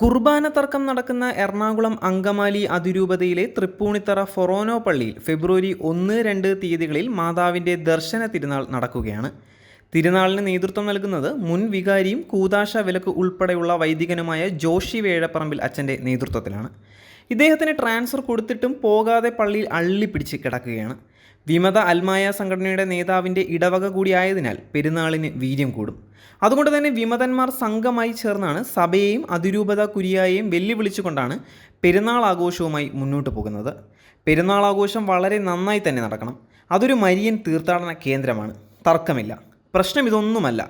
കുർബാന തർക്കം നടക്കുന്ന എറണാകുളം അങ്കമാലി അതിരൂപതയിലെ തൃപ്പൂണിത്തറ ഫൊറോനോ പള്ളിയിൽ ഫെബ്രുവരി ഒന്ന് രണ്ട് തീയതികളിൽ മാതാവിന്റെ ദർശന തിരുനാൾ നടക്കുകയാണ്. തിരുനാളിന് നേതൃത്വം നൽകുന്നത് മുൻ വികാരിയും കൂതാശ വിലക്ക് ഉൾപ്പെടെയുള്ള വൈദികനുമായ ജോഷി വേഴപ്പറമ്പിൽ അച്ഛന്റെ നേതൃത്വത്തിലാണ്. ഇദ്ദേഹത്തിന് ട്രാൻസ്ഫർ കൊടുത്തിട്ടും പോകാതെ പള്ളിയിൽ അള്ളിപ്പിടിച്ച് കിടക്കുകയാണ്. വിമത അൽമായ സംഘടനയുടെ നേതാവിന്റെ ഇടവക കൂടിയായതിനാൽ പെരുന്നാളിന് വീര്യം കൂടും. അതുകൊണ്ട് തന്നെ വിമതന്മാർ സംഘമായി ചേർന്നാണ് സഭയെയും അതിരൂപത കുരിയായെയും വെല്ലുവിളിച്ചുകൊണ്ടാണ് പെരുന്നാൾ ആഘോഷവുമായി മുന്നോട്ട് പോകുന്നത്. പെരുന്നാൾ ആഘോഷം വളരെ നന്നായി തന്നെ നടക്കണം. അതൊരു മരിയൻ തീർത്ഥാടന കേന്ദ്രമാണ്. തർക്കമില്ല. പ്രശ്നം ഇതൊന്നുമല്ല.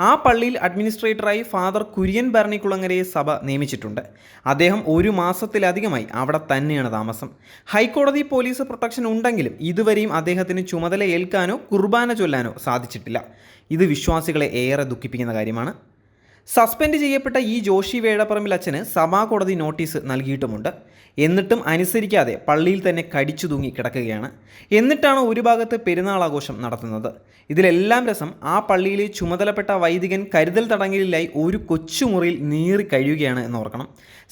ആ പള്ളിയിൽ അഡ്മിനിസ്ട്രേറ്ററായി ഫാദർ കുര്യൻ ഭരണിക്കുളങ്ങരയെ സഭ നിയമിച്ചിട്ടുണ്ട്. അദ്ദേഹം ഒരു മാസത്തിലധികമായി അവിടെ തന്നെയാണ് താമസം. ഹൈക്കോടതി പോലീസ് പ്രൊട്ടക്ഷൻ ഉണ്ടെങ്കിലും ഇതുവരെയും അദ്ദേഹത്തിന് ചുമതല ഏൽക്കാനോ കുർബാന ചൊല്ലാനോ സാധിച്ചിട്ടില്ല. ഇത് വിശ്വാസികളെ ഏറെ ദുഃഖിപ്പിക്കുന്ന കാര്യമാണ്. സസ്പെൻഡ് ചെയ്യപ്പെട്ട ഈ ജോഷി വേഴപ്പറമ്പിൽ അച്ഛന് സഭാകോടതി നോട്ടീസ് നൽകിയിട്ടുമുണ്ട്. എന്നിട്ടും അനുസരിക്കാതെ പള്ളിയിൽ തന്നെ കടിച്ചു തൂങ്ങി കിടക്കുകയാണ്. എന്നിട്ടാണ് ഒരു ഭാഗത്ത് പെരുന്നാൾ ആഘോഷം നടത്തുന്നത്. ഇതിലെല്ലാം രസം ആ പള്ളിയിലെ ചുമതലപ്പെട്ട വൈദികൻ കരുതൽ തടങ്കലിലായി ഒരു കൊച്ചുമുറിയിൽ നീറി കഴിയുകയാണ് എന്ന് ഓർക്കണം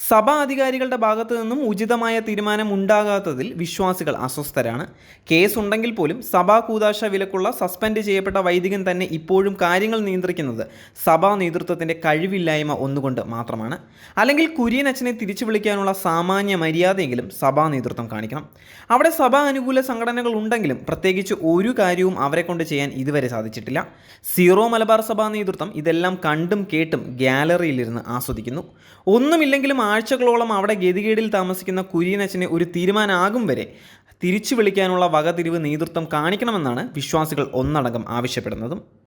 സഭാ അധികാരികളുടെ ഭാഗത്തു നിന്നും ഉചിതമായ തീരുമാനം ഉണ്ടാകാത്തതിൽ വിശ്വാസികൾ അസ്വസ്ഥരാണ്. കേസ് ഉണ്ടെങ്കിൽ പോലും സഭാ കൂതാശ വിലക്കുള്ള സസ്പെൻഡ് ചെയ്യപ്പെട്ട വൈദികൻ തന്നെ ഇപ്പോഴും കാര്യങ്ങൾ നിയന്ത്രിക്കുന്നത് സഭാ നേതൃത്വത്തിന്റെ കഴിവില്ലായ്മ ഒന്നുകൊണ്ട് മാത്രമാണ്. അല്ലെങ്കിൽ കുര്യൻ അച്ഛനെ തിരിച്ചു വിളിക്കാനുള്ള സാമാന്യ മര്യാദയെങ്കിലും സഭാ നേതൃത്വം കാണിക്കണം. അവിടെ സഭാ അനുകൂല സംഘടനകൾ ഉണ്ടെങ്കിലും പ്രത്യേകിച്ച് ഒരു കാര്യവും അവരെ കൊണ്ട് ചെയ്യാൻ ഇതുവരെ സാധിച്ചിട്ടില്ല. സീറോ മലബാർ സഭാ നേതൃത്വം ഇതെല്ലാം കണ്ടും കേട്ടും ഗ്യാലറിയിലിരുന്ന് ആസ്വദിക്കുന്നു. ഒന്നുമില്ലെങ്കിലും ആഴ്ചകളോളം അവിടെ ഗതികേടിൽ താമസിക്കുന്ന കുര്യൻ അച്ഛനെ ഒരു തീരുമാനമാകും വരെ തിരിച്ചു വിളിക്കാനുള്ള വകതിരിവ് നേതൃത്വം കാണിക്കണമെന്നാണ് വിശ്വാസികൾ ഒന്നടങ്കം ആവശ്യപ്പെടുന്നതും.